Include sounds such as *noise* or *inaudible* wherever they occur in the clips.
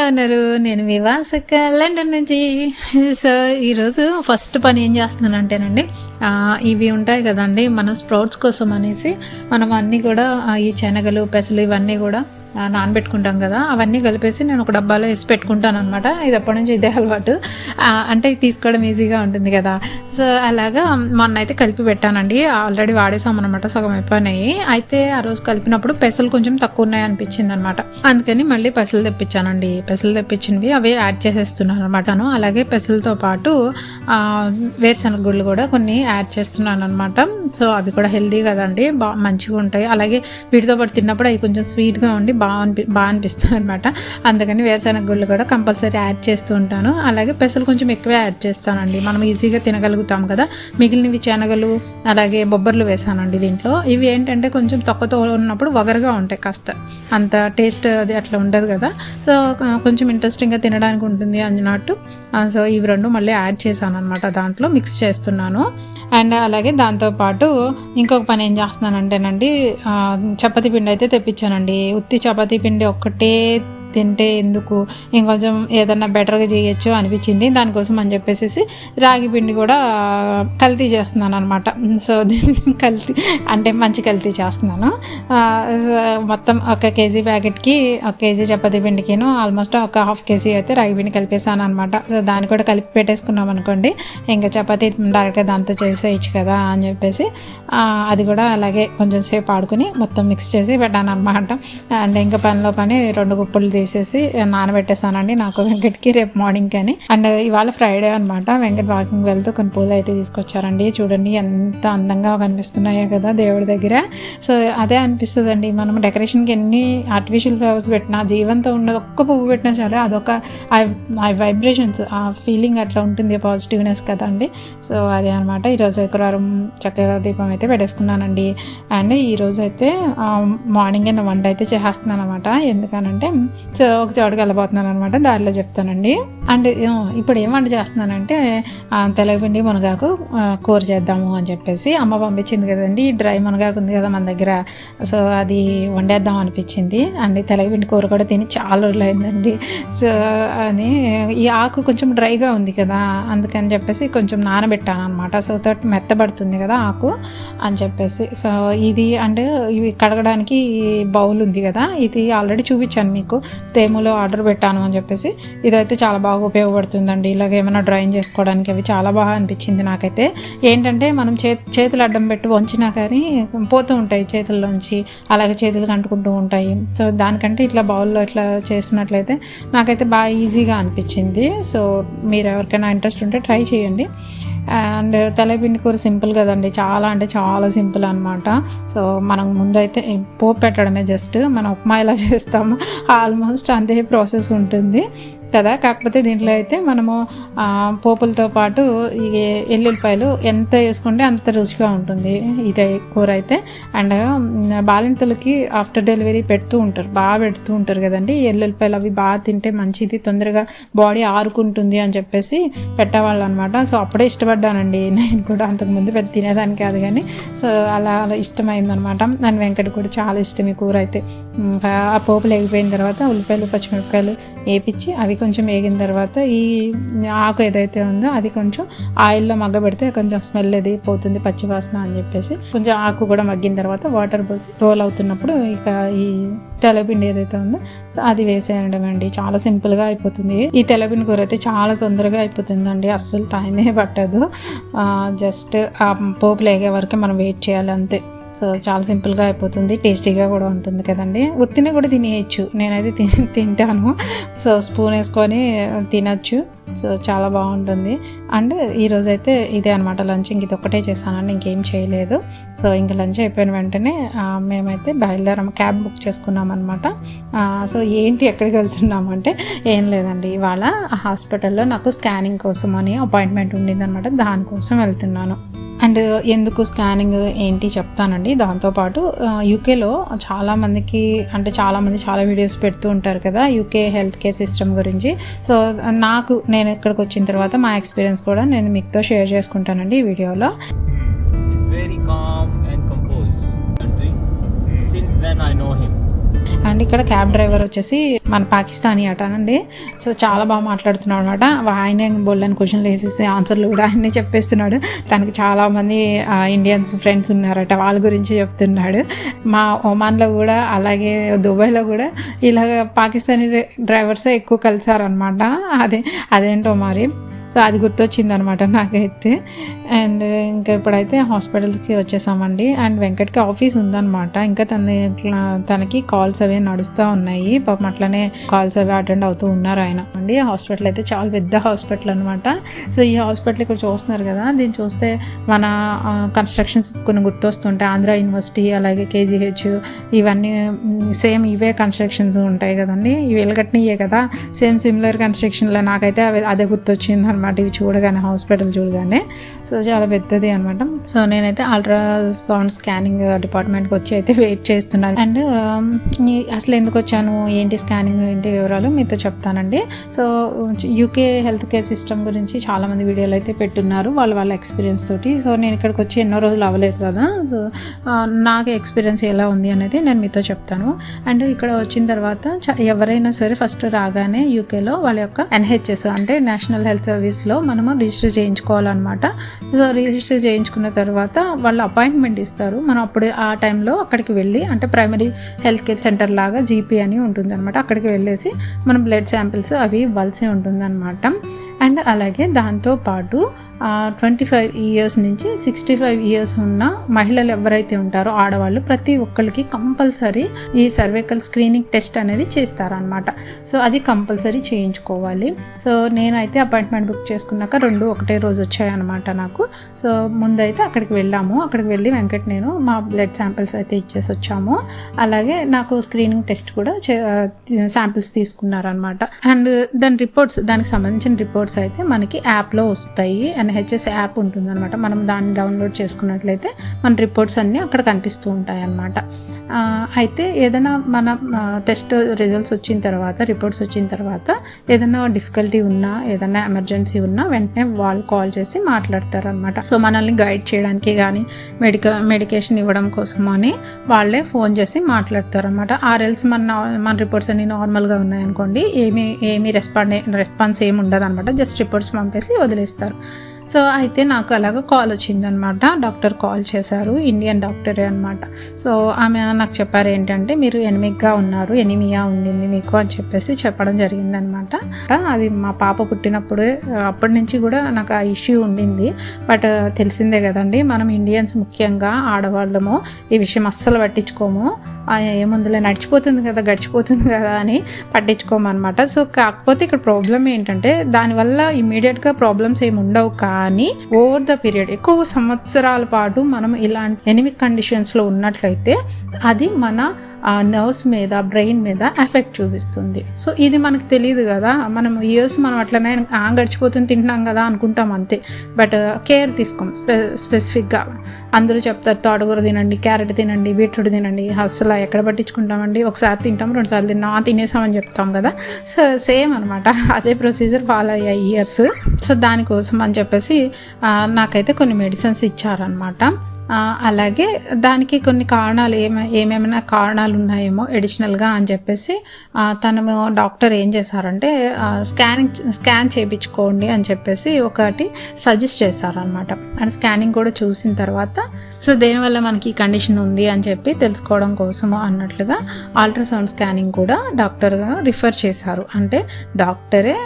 ఎలా ఉన్నారు. నేను వివాసక లండన్ నుంచి. సో ఈరోజు ఫస్ట్ పని ఏం చేస్తున్నాను అంటేనండి ఇవి ఉంటాయి కదండి మనం స్ప్రౌట్స్ కోసం అనేసి మనం అన్నీ కూడా ఈ శనగలు పెసలు ఇవన్నీ కూడా నానబెట్టుకుంటాం కదా అవన్నీ కలిపేసి నేను ఒక డబ్బాలో వేసి పెట్టుకుంటాను అనమాట ఇది ఎప్పటి నుంచి ఇదే అలవాటు. అంటే తీసుకోవడం ఈజీగా ఉంటుంది కదా. సో అలాగా మొన్న అయితే కలిపి పెట్టానండి. ఆల్రెడీ వాడేసాం అనమాట సగం అయిపోయినాయి. అయితే ఆ రోజు కలిపినప్పుడు పెసలు కొంచెం తక్కువ ఉన్నాయి అనిపించింది అనమాట అందుకని మళ్ళీ పెసలు తెప్పించానండి. పెసలు తెప్పించినవి అవి యాడ్ చేసేస్తున్నాను అనమాట అలాగే పెసలతో పాటు వేరుశనగ గుళ్ళు కూడా కొన్ని యాడ్ చేస్తున్నాను అనమాట సో అవి కూడా హెల్దీ కదండి బాగా మంచిగా ఉంటాయి అలాగే వీటితో పాటు తిన్నప్పుడు అవి కొంచెం స్వీట్గా ఉండి బాగా అనిపి బాగా అనిపిస్తుంది అనమాట అందుకని వేరుశనగ గుళ్ళు కూడా కంపల్సరీ యాడ్ చేస్తూ ఉంటాను. అలాగే పెసలు కొంచెం ఎక్కువే యాడ్ చేస్తానండి. మనం ఈజీగా తినగలుగుతాం కదా. మిగిలినవి శనగలు అలాగే బొబ్బర్లు వేసానండి దీంట్లో. ఇవి ఏంటంటే కొంచెం తొక్కతో ఉన్నప్పుడు వగరుగా ఉంటాయి కాస్త. అంత టేస్ట్ అది అట్లా ఉండదు కదా. సో కొంచెం ఇంట్రెస్టింగ్గా తినడానికి ఉంటుంది అన్నట్టు. సో ఇవి రెండు మళ్ళీ యాడ్ చేశాను అనమాట దాంట్లో మిక్స్ చేస్తున్నాను. అండ్ అలాగే దాంతోపాటు ఇంకొక పని ఏం చేస్తున్నానంటేనండి చపాతి చపాతీ పిండి అయితే తెప్పించానండి. ఉత్తి చపాతీ పిండి ఒక్కటే తింటే ఎందుకు? ఇంకొంచెం ఏదన్నా బెటర్గా చేయొచ్చు అనిపించింది. దానికోసం అని చెప్పేసి రాగి పిండి కూడా కల్తీ చేస్తున్నాను అనమాట సో దీన్ని కల్తీ అంటే మంచి కల్తీ చేస్తున్నాను. మొత్తం ఒక కేజీ ప్యాకెట్కి ఒక కేజీ చపాతీ పిండికిను ఆల్మోస్ట్ ఒక హాఫ్ కేజీ అయితే రాగి పిండి కలిపేసాను అనమాట సో దాన్ని కూడా కలిపి పెట్టేసుకున్నాం అనుకోండి ఇంకా చపాతీ డైరెక్ట్గా దాంతో చేసేయచ్చు కదా అని చెప్పేసి అది కూడా అలాగే కొంచెం సేపు ఆడుకుని మొత్తం మిక్స్ చేసి పెట్టాను అనమాట అండ్ ఇంకా పనిలో పని రెండు గుప్పులు చేసేసి నానబెట్టేసానండి నాకు వెంకట్కి రేపు మార్నింగ్ అని. అండ్ ఇవాళ ఫ్రైడే అనమాట వెంకట్ వాకింగ్ వెళ్తూ కొన్ని పూలు అయితే తీసుకొచ్చారండి. చూడండి ఎంత అందంగా కనిపిస్తున్నాయో కదా దేవుడి దగ్గర. సో అదే అనిపిస్తుందండి. మనం డెకరేషన్కి ఎన్ని ఆర్టిఫిషియల్ ఫ్లవర్స్ పెట్టినా జీవంతో ఉన్నది ఒక్క పువ్వు పెట్టినా చాలా అదొక ఆ వైబ్రేషన్స్ ఆ ఫీలింగ్ అట్లా ఉంటుంది పాజిటివ్నెస్ కదండి సో అదే అనమాట ఈరోజు శుక్రవారం చక్కగా దీపం అయితే పెట్టేసుకున్నానండి. అండ్ ఈరోజు అయితే మార్నింగ్ అయిన వంట అయితే చేస్తున్నాను అనమాట ఎందుకనంటే సో ఒక చోటుకి వెళ్ళబోతున్నాను అనమాట దారిలో చెప్తానండి. అండ్ ఇప్పుడు ఏం వంట చేస్తున్నానంటే తెలగపిండి మునగాకు కూర చేద్దాము అని చెప్పేసి అమ్మ పంపించింది కదండి. డ్రై మునగాకు ఉంది కదా మన దగ్గర. సో అది వండేద్దాం అనిపించింది. అండ్ తెలగపిండి కూర కూడా తిని చాలా రోజులు అయిందండి సో అని ఈ ఆకు కొంచెం డ్రైగా ఉంది కదా అందుకని చెప్పేసి కొంచెం నానబెట్టాను అనమాట సో తోటి మెత్తబడుతుంది కదా ఆకు అని చెప్పేసి. సో ఇది అండ్ ఇవి కడగడానికి బౌల్ ఉంది కదా ఇది ఆల్రెడీ చూపించాను మీకు. తేములో ఆర్డర్ పెట్టాను అని చెప్పేసి ఇదైతే చాలా బాగా ఉపయోగపడుతుందండి. ఇలాగ ఏమైనా డ్రాయింగ్ చేసుకోవడానికి అవి చాలా బాగా అనిపించింది నాకైతే. ఏంటంటే మనం చే చేతులు అడ్డం పెట్టి వంచినా కానీ పోతూ ఉంటాయి చేతుల్లోంచి అలాగే చేతులు అంటుకుంటూ ఉంటాయి. సో దానికంటే ఇట్లా బౌల్లో ఇట్లా చేసినట్లయితే నాకైతే బాగా ఈజీగా అనిపించింది. సో మీరు ఎవరికైనా ఇంట్రెస్ట్ ఉంటే ట్రై చేయండి. అండ్ తెల్లపిండి కూర సింపుల్ కదండి. చాలా అంటే చాలా సింపుల్ అనమాట సో మనం ముందైతే పోపు పెట్టడమే జస్ట్ మనం ఉప్మా ఎలా *laughs* చేస్తాము ఆల్మోస్ట్ అంతే ప్రాసెస్ ఉంటుంది. కదా కాకపోతే దీంట్లో అయితే మనము పోపులతో పాటు ఈ ఎల్లుల్లిపాయలు ఎంత వేసుకుంటే అంత రుచిగా ఉంటుంది ఇదే కూర అయితే. అండ్ బాలింతలకి ఆఫ్టర్ డెలివరీ పెడుతూ ఉంటారు బాగా పెడుతూ ఉంటారు కదండి. ఎల్లుల్లిపాయలు అవి బాగా తింటే మంచిది తొందరగా బాడీ ఆరుకుంటుంది అని చెప్పేసి పెట్టేవాళ్ళు అనమాట సో అప్పుడే ఇష్టపడ్డానండి. *laughs* నేను కూడా అంతకుముందు పెద్ద తినేదాన్ని కాదు కానీ సో అలా అలా ఇష్టమైందనమాట అండ్ వెంకట కూడా చాలా ఇష్టం ఈ కూర అయితే. ఆ పోపులు ఎగిపోయిన తర్వాత ఉల్లిపాయలు పచ్చిమిరపకాయలు వేపించి అవి కొంచెం వేగిన తర్వాత ఈ ఆకు ఏదైతే ఉందో అది కొంచెం ఆయిల్లో మగ్గబెడితే కొంచెం స్మెల్ అది పోతుంది పచ్చివాసన అని చెప్పేసి. కొంచెం ఆకు కూడా మగ్గిన తర్వాత వాటర్ పోసి రోల్ అవుతున్నప్పుడు ఇక ఈ తెల్లపిండి ఏదైతే ఉందో అది వేసేయడం అండి. చాలా సింపుల్గా అయిపోతుంది. ఈ తెల్లపిండి కూర అయితే చాలా తొందరగా అయిపోతుందండి. అస్సలు టైమే పట్టదు. జస్ట్ ఆ పోపు లేగే వరకు మనం వెయిట్ చేయాలి అంతే. సో చాలా సింపుల్గా అయిపోతుంది టేస్టీగా కూడా ఉంటుంది కదండి. ఉత్తిని కూడా తినేయచ్చు. నేనైతే తింటాను. సో స్పూన్ వేసుకొని తినచ్చు. సో చాలా బాగుంటుంది. అండ్ ఈరోజు అయితే ఇదే అనమాట లంచ్ ఇంక ఇది ఒకటే చేశానండి ఇంకేం చేయలేదు. సో ఇంక లంచ్ అయిపోయిన వెంటనే మేమైతే బయలుదేరాం. క్యాబ్ బుక్ చేసుకున్నాం అనమాట సో ఏంటి ఎక్కడికి వెళ్తున్నామంటే ఏం లేదండి. ఇవాళ హాస్పిటల్లో నాకు స్కానింగ్ కోసం అని అపాయింట్మెంట్ ఉండిందనమాట దానికోసం వెళ్తున్నాను. అండ్ ఎందుకు స్కానింగ్ ఏంటి చెప్తానండి. దాంతోపాటు యూకేలో చాలామందికి అంటే చాలామంది చాలా వీడియోస్ పెడుతూ ఉంటారు కదా యూకే హెల్త్ కేర్ సిస్టమ్ గురించి. సో నాకు నేను నేను ఇక్కడికి వచ్చిన తర్వాత మా ఎక్స్పీరియన్స్ కూడా నేను మీతో షేర్ చేసుకుంటానండి ఈ వీడియోలో. Very calm and compose then I know him and ఇక్కడ క్యాబ్ డ్రైవర్ వచ్చేసి మన పాకిస్తానీ అటానండి సో చాలా బాగా మాట్లాడుతున్నాడు అనమాట ఆయన బోల్డని క్వశ్చన్లు వేసేసి ఆన్సర్లు కూడా ఆయనే చెప్పేస్తున్నాడు. తనకి చాలామంది ఇండియన్స్ ఫ్రెండ్స్ ఉన్నారట వాళ్ళ గురించి చెప్తున్నాడు. మా ఒమాన్లో కూడా అలాగే దుబాయ్లో కూడా ఇలాగ పాకిస్తానీ డ్రైవర్సే ఎక్కువ కలిసారనమాట అదే అదేంటో మరి? సో అది గుర్తొచ్చింది అనమాట నాకైతే. అండ్ ఇంకా ఇప్పుడైతే హాస్పిటల్కి వచ్చేసామండి. అండ్ వెంకట్కి ఆఫీస్ ఉందనమాట. ఇంకా తన తనకి కాల్స్ అవి నడుస్తూ ఉన్నాయి. పాపం అట్లనే కాల్స్ అవి అటెండ్ అవుతూ ఉన్నారు ఆయన. అండి హాస్పిటల్ అయితే చాలా పెద్ద హాస్పిటల్ అనమాట. సో ఈ హాస్పిటల్ ఇక్కడ చూస్తున్నారు కదా దీన్ని చూస్తే మన కన్స్ట్రక్షన్స్ కొన్ని గుర్తొస్తుంటాయి. ఆంధ్ర యూనివర్సిటీ అలాగే కేజీహెచ్ ఇవన్నీ సేమ్ ఇవే కన్స్ట్రక్షన్స్ ఉంటాయి కదండి. ఇవి వెళ్ళగట్టినయే కదా సేమ్ సిమిలర్ కన్స్ట్రక్షన్లో. నాకైతే అదే గుర్తొచ్చింది అనమాట ఇవి చూడగానే హాస్పిటల్ చూడగానే. సో చాలా పెద్దది అనమాట సో నేనైతే అల్ట్రాసౌండ్ స్కానింగ్ డిపార్ట్మెంట్కి వచ్చి అయితే వెయిట్ చేస్తున్నాను. అండ్ అసలు ఎందుకు వచ్చాను? ఏంటి స్కానింగ్? ఏంటి వివరాలు మీతో చెప్తానండి. So UK health care system గురించి చాలామంది వీడియోలు అయితే పెట్టున్నారు. వాళ్ళ వాళ్ళ ఎక్స్పీరియన్స్ తోటి. సో నేను ఇక్కడికి వచ్చి ఎన్నో రోజులు అవ్వలేదు కదా. సో నాకు ఎక్స్పీరియన్స్ ఎలా ఉంది అనేది నేను మీతో చెప్తాను. అండ్ ఇక్కడ వచ్చిన తర్వాత చ- ఎవరైనా సరే ఫస్ట్ రాగానే యూకేలో వాళ్ళ యొక్క ఎన్హెచ్ఎస్ అంటే నేషనల్ హెల్త్ సర్వీస్లో మనము రిజిస్టర్ చేయించుకోవాలన్నమాట. సో రిజిస్టర్ చేయించుకున్న తర్వాత వాళ్ళు అపాయింట్మెంట్ ఇస్తారు. మనం అప్పుడు ఆ టైంలో అక్కడికి వెళ్ళి అంటే ప్రైమరీ హెల్త్ కేర్ సెంటర్ లాగా జీపీ అని ఉంటుంది అనమాట అక్కడికి వెళ్ళేసి మనం బ్లడ్ శాంపిల్స్ అవి ఇవ్వాల్సి ఉంటుంది అనమాట అండ్ అలాగే దాంతో పాటు ట్వంటీ ఫైవ్ ఇయర్స్ నుంచి సిక్స్టీ ఫైవ్ ఇయర్స్ ఉన్న మహిళలు ఎవరైతే ఉంటారో ఆడవాళ్ళు ప్రతి ఒక్కరికి కంపల్సరీ ఈ సర్వైకల్ స్క్రీనింగ్ టెస్ట్ అనేది చేస్తారనమాట సో అది కంపల్సరీ చేయించుకోవాలి. సో నేనైతే అపాయింట్మెంట్ బుక్ చేసుకున్నాక రెండు ఒకటే రోజు వచ్చాయన్నమాట నాకు. సో ముందైతే అక్కడికి వెళ్ళాము. అక్కడికి వెళ్ళి వెంకట్ నేను మా బ్లడ్ శాంపిల్స్ అయితే ఇచ్చేసి వచ్చాము. అలాగే నాకు స్క్రీనింగ్ టెస్ట్ కూడా శాంపిల్స్ తీసుకున్నారనమాట అండ్ దాని రిపోర్ట్స్ దానికి సంబంధించిన రిపోర్ట్స్ అయితే మనకి యాప్లో వస్తాయి. ఎన్హెచ్ఎస్ యాప్ ఉంటుందన్నమాట. మనం దాన్ని డౌన్లోడ్ చేసుకున్నట్లయితే మన రిపోర్ట్స్ అన్నీ అక్కడ కనిపిస్తూ ఉంటాయి అన్నమాట అయితే ఏదైనా మన టెస్ట్ రిజల్ట్స్ వచ్చిన తర్వాత రిపోర్ట్స్ వచ్చిన తర్వాత ఏదైనా డిఫికల్టీ ఉన్నా ఏదైనా ఎమర్జెన్సీ ఉన్నా వెంటనే వాళ్ళు కాల్ చేసి మాట్లాడతారు అనమాట సో మనల్ని గైడ్ చేయడానికి కానీ మెడిక మెడికేషన్ ఇవ్వడం కోసం అని వాళ్ళే ఫోన్ చేసి మాట్లాడతారు అనమాట ఆర్ఎల్స్ మన మన రిపోర్ట్స్ అన్ని నార్మల్గా ఉన్నాయనుకోండి ఏమి ఏమి రెస్పాండ్ రెస్పాన్స్ ఏమి ఉండదు అనమాట జస్ట్ రిపోర్ట్స్ పంపేసి వదిలేస్తారు. సో అయితే నాకు అలాగ కాల్ వచ్చిందనమాట. డాక్టర్ కాల్ చేశారు. ఇండియన్ డాక్టరే అనమాట. సో ఆమె నాకు చెప్పారు ఏంటంటే మీరు ఎనిమిగ్గా ఉన్నారు ఎనిమియా ఉండింది మీకు అని చెప్పేసి చెప్పడం జరిగిందనమాట. అది మా పాప పుట్టినప్పుడే అప్పటి నుంచి కూడా నాకు ఆ ఇష్యూ ఉండింది. బట్ తెలిసిందే కదండి మనం ఇండియన్స్ ముఖ్యంగా ఆడవాళ్ళము ఈ విషయం అస్సలు పట్టించుకోము. ఏముందిలే నడిచిపోతుంది కదా గడిచిపోతుంది కదా అని పట్టించుకోమన్నమాట. సో కాకపోతే ఇక్కడ ప్రాబ్లం ఏంటంటే దానివల్ల ఇమీడియట్గా ప్రాబ్లమ్స్ ఏమి ఉండవు కానీ ఓవర్ ద పీరియడ్ ఎక్కువ సంవత్సరాల పాటు మనం ఇలాంటి ఎనిమిక్ కండిషన్స్లో ఉన్నట్లయితే అది మన నర్వ్స్ మీద బ్రెయిన్ మీద ఎఫెక్ట్ చూపిస్తుంది. సో ఇది మనకు తెలియదు కదా. మనం ఇయర్స్ మనం అట్లనే ఆ గడిచిపోతుంది తింటున్నాం కదా అనుకుంటాం అంతే. బట్ కేర్ uh, తీసుకోం స్పె స్పెసిఫిక్గా అందరూ చెప్తారు తోటకూర తినండి క్యారెట్ తినండి బీట్రూట్ తినండి అసలు ఎక్కడ పట్టించుకుంటామండి? ఒకసారి తింటాం రెండుసార్లు తిన్నాం తినేసామని చెప్తాం కదా. సో సేమ్ అనమాట అదే ప్రొసీజర్ ఫాలో అయ్యాయి ఇయర్స్ సో దానికోసం అని చెప్పేసి నాకైతే కొన్ని మెడిసిన్స్ ఇచ్చారనమాట అలాగే దానికి కొన్ని కారణాలు ఏమ ఏమేమైనా కారణాలు ఉన్నాయేమో ఎడిషనల్గా అని చెప్పేసి తను డాక్టర్ ఏం చేశారంటే స్కానింగ్ స్కాన్ చేయించుకోండి అని చెప్పేసి ఒకటి సజెస్ట్ చేశారనమాట అండ్ స్కానింగ్ కూడా చూసిన తర్వాత సో దేనివల్ల మనకి ఈ కండిషన్ ఉంది? అని చెప్పి తెలుసుకోవడం కోసము అన్నట్లుగా అల్ట్రాసౌండ్ స్కానింగ్ కూడా డాక్టర్ రిఫర్ చేశారు. అంటే డాక్టరే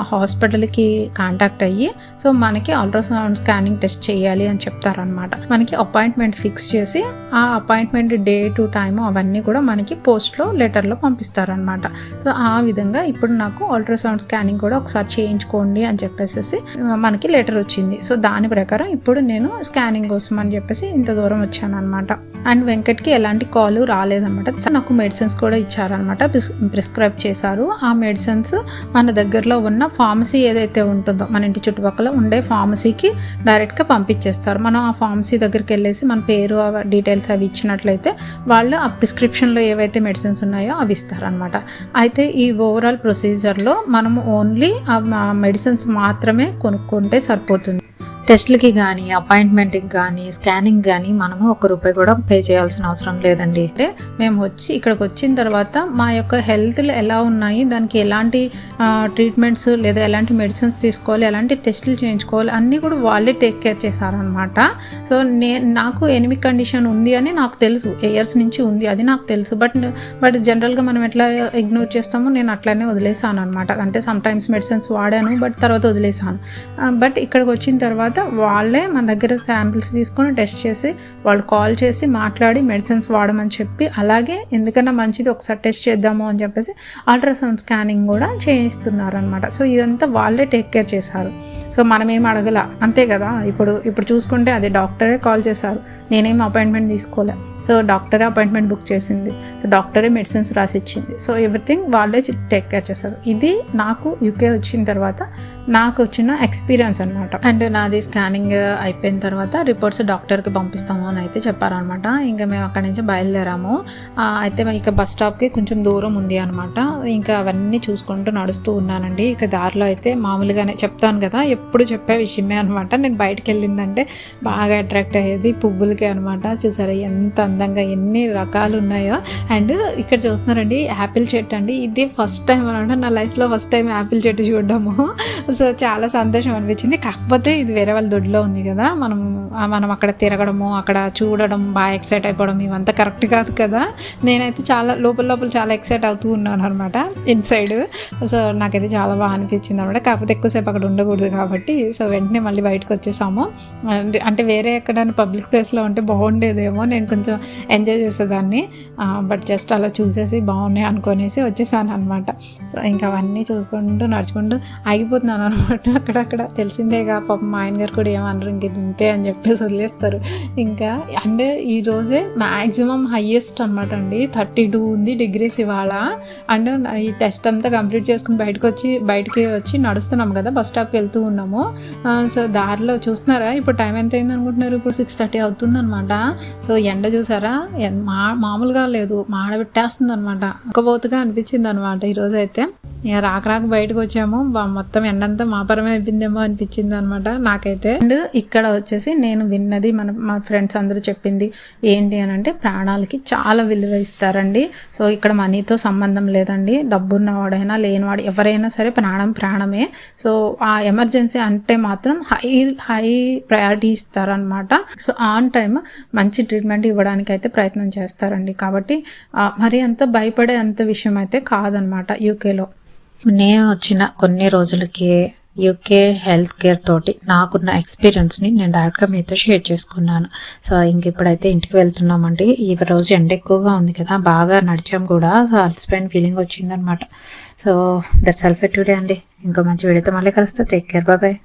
హాస్పిటల్కి కాంటాక్ట్ అయ్యి సో మనకి అల్ట్రాసౌండ్ స్కానింగ్ టెస్ట్ చేయాలి అని చెప్తారనమాట మనకి అపాయింట్మెంట్ ఫిక్స్ చేసి ఆ అపాయింట్మెంట్ డే టు టైము అవన్నీ కూడా మనకి పోస్ట్లో లెటర్లో పంపిస్తారనమాట సో ఆ విధంగా ఇప్పుడు నాకు అల్ట్రాసౌండ్ స్కానింగ్ కూడా ఒకసారి చేయించుకోండి అని చెప్పేసి మనకి లెటర్ వచ్చింది. సో దాని ప్రకారం ఇప్పుడు నేను స్కానింగ్ కోసం అని చెప్పేసి ఇంత దూరం వచ్చాను అనమాట అండ్ వెంకట్కి ఎలాంటి కాల్ రాలేదనమాట సో నాకు మెడిసిన్స్ కూడా ఇచ్చారనమాట ప్రిస్క్రైబ్ చేశారు. ఆ మెడిసిన్స్ మన దగ్గరలో ఉన్న ఫార్మసీ ఏదైతే ఉంటుందో మన ఇంటి చుట్టుపక్కల ఉండే ఫార్మసీకి డైరెక్ట్గా పంపించేస్తారు. మనం ఆ ఫార్మసీ దగ్గరికి వెళ్ళేసి మన పేరు డీటెయిల్స్ అవి ఇచ్చినట్లయితే వాళ్ళు ఆ ప్రిస్క్రిప్షన్లో ఏవైతే మెడిసిన్స్ ఉన్నాయో అవి ఇస్తారనమాట అయితే ఈ ఓవరాల్ ప్రొసీజర్లో మనము ఓన్లీ ఆ మెడిసిన్స్ మాత్రమే కొనుక్కుంటే సరిపోతుంది. టెస్టులకి కానీ అపాయింట్మెంట్కి కానీ స్కానింగ్ కానీ మనము ఒక రూపాయి కూడా పే చేయాల్సిన అవసరం లేదండి. అంటే మేము వచ్చి ఇక్కడికి వచ్చిన తర్వాత మా యొక్క హెల్త్లు ఎలా ఉన్నాయి దానికి ఎలాంటి ట్రీట్మెంట్స్ లేదా ఎలాంటి మెడిసిన్స్ తీసుకోవాలి ఎలాంటి టెస్టులు చేయించుకోవాలి అన్నీ కూడా వాళ్ళే టేక్ కేర్ చేశారనమాట సో నే నాకు ఎనిమిక్ కండిషన్ ఉంది అని నాకు తెలుసు. ఇయర్స్ నుంచి ఉంది అది నాకు తెలుసు. బట్ బట్ జనరల్గా మనం ఎట్లా ఇగ్నోర్ చేస్తామో నేను అట్లానే వదిలేసాను అనమాట అంటే సమ్ టైమ్స్ మెడిసిన్స్ వాడాను బట్ తర్వాత వదిలేసాను. బట్ ఇక్కడికి వచ్చిన తర్వాత వాళ్ళే మన దగ్గర శాంపిల్స్ తీసుకొని టెస్ట్ చేసి వాళ్ళు కాల్ చేసి మాట్లాడి మెడిసిన్స్ వాడమని చెప్పి అలాగే ఎందుకన్నా మంచిది ఒకసారి టెస్ట్ చేద్దాము అని చెప్పేసి అల్ట్రాసౌండ్ స్కానింగ్ కూడా చేయిస్తున్నారు అనమాట సో ఇదంతా వాళ్ళే టేక్ కేర్ చేశారు. సో మనం ఏం అడగల? అంతే కదా? ఇప్పుడు ఇప్పుడు చూసుకుంటే అది డాక్టరే కాల్ చేశారు. నేనేం అపాయింట్మెంట్ తీసుకోలే. సో డాక్టరే అపాయింట్మెంట్ బుక్ చేసింది. సో డాక్టరే మెడిసిన్స్ రాసి ఇచ్చింది సో ఎవ్రీథింగ్ వాళ్ళే టేక్ కేర్ చేస్తారు ఇది నాకు యూకే వచ్చిన తర్వాత నాకు వచ్చిన ఎక్స్పీరియన్స్ అనమాట అండ్ నాది స్కానింగ్ అయిపోయిన తర్వాత రిపోర్ట్స్ డాక్టర్కి పంపిస్తాము అని అయితే చెప్పారనమాట. ఇంకా మేము అక్కడి నుంచి బయలుదేరాము. అయితే ఇక బస్ స్టాప్కి కొంచెం దూరం ఉంది అనమాట. ఇంకా అవన్నీ చూసుకుంటూ నడుస్తూ ఉన్నానండి. ఇక దారిలో అయితే మామూలుగానే చెప్తాను కదా ఎప్పుడు చెప్పే విషయమే అనమాట. నేను బయటకు వెళ్ళిందంటే బాగా అట్రాక్ట్ అయ్యేది పువ్వులకి అనమాట. చూసారా ఎంత అందంగా ఎన్ని రకాలు ఉన్నాయో. అండ్ ఇక్కడ చూస్తున్నారండి యాపిల్ చెట్టు అండి. ఇది ఫస్ట్ టైం అనమాట. నా లైఫ్లో ఫస్ట్ టైం యాపిల్ చెట్టు చూడడము. సో చాలా సంతోషం అనిపించింది. కాకపోతే ఇది వేరే వాళ్ళ దొడ్లో ఉంది కదా మనం మనం అక్కడ తిరగడము అక్కడ చూడడం బాగా ఎక్సైట్ అయిపోవడం ఇవంతా కరెక్ట్ కాదు కదా. నేనైతే చాలా లోపల లోపల చాలా ఎక్సైట్ అవుతూ ఉన్నాను అనమాట ఇన్సైడ్ సో నాకైతే చాలా బాగా అనిపించింది అనమాట కాకపోతే ఎక్కువసేపు అక్కడ ఉండకూడదు కాబట్టి సో వెంటనే మళ్ళీ బయటకు వచ్చేసాము. అంటే- అంటే వేరే ఎక్కడైనా పబ్లిక్ ప్లేస్లో ఉంటే బాగుండేదేమో నేను కొంచెం ఎంజాయ్ చేసేదాన్ని. బట్ జస్ట్ అలా చూసేసి బాగున్నాయి అనుకునేసి వచ్చేసాను అనమాట సో ఇంకా అవన్నీ చూసుకుంటూ నడుచుకుంటూ ఆగిపోతున్నాను అనమాట అక్కడక్కడ తెలిసిందేగా పాపం మా ఆయన గారు కూడా ఏమన్నారు ఇంక ఇది ఇంతే అని చెప్పేసి వదిలేస్తారు. ఇంకా అంటే ఈరోజే మ్యాక్సిమం హయ్యెస్ట్ అనమాట అండి. థర్టీ టూ ఉంది డిగ్రీస్ ఇవాళ. అండ్ ఈ టెస్ట్ అంతా కంప్లీట్ చేసుకుని బయటకు వచ్చి బయటికి వచ్చి నడుస్తున్నాం కదా బస్ స్టాప్కి వెళ్తూ ఉన్నాము. సో దారిలో చూస్తున్నారా? ఇప్పుడు టైం ఎంత అయింది అనుకుంటున్నారు? ఇప్పుడు సిక్స్ థర్టీ అవుతుంది అనమాట సో ఎండ చూసారా? ఎన్- మా మామూలుగా లేదు. మాడబెట్టేస్తుంది అనమాట ఒక్కబోతుగా అనిపించింది అనమాట ఈరోజు అయితే ఇక రాక రాక బయటకు వచ్చాము. మొత్తం ఎండంతా మాపరమే అయిపోయిందేమో అనిపించింది అనమాట నాకైతే. అండ్ ఇక్కడ వచ్చేసి నేను విన్నది మన మా ఫ్రెండ్స్ అందరూ చెప్పింది ఏంటి అని అంటే ప్రాణాలకి చాలా విలువ ఇస్తారండి. సో ఇక్కడ మనీతో సంబంధం లేదండి. డబ్బున్నవాడైనా లేనివాడు ఎవరైనా సరే ప్రాణం ప్రాణమే. సో ఆ ఎమర్జెన్సీ అంటే మాత్రం హై హై ప్రయారిటీ ఇస్తారనమాట సో ఆన్ టైం మంచి ట్రీట్మెంట్ ఇవ్వడానికి అయితే ప్రయత్నం చేస్తారండి. కాబట్టి మరి అంత భయపడే అంత విషయం అయితే కాదనమాట యూకేలో. నేను వచ్చిన కొన్ని రోజులకి యూకే హెల్త్ కేర్ తోటి నాకున్న ఎక్స్పీరియన్స్ని నేను డైరెక్ట్గా మీతో షేర్ చేసుకున్నాను. సో ఇంక ఇప్పుడైతే ఇంటికి వెళ్తున్నామండి. ఈ రోజు ఎండ ఎక్కువగా ఉంది కదా బాగా నడిచాం కూడా. సో అలసిపోయిన ఫీలింగ్ వచ్చిందనమాట. సో దట్స్ అల్ఫెట్ టుడే అండి. ఇంకో మంచి వీడియోతో మళ్ళీ కలుస్తా. టేక్ కేర్ బాబాయ్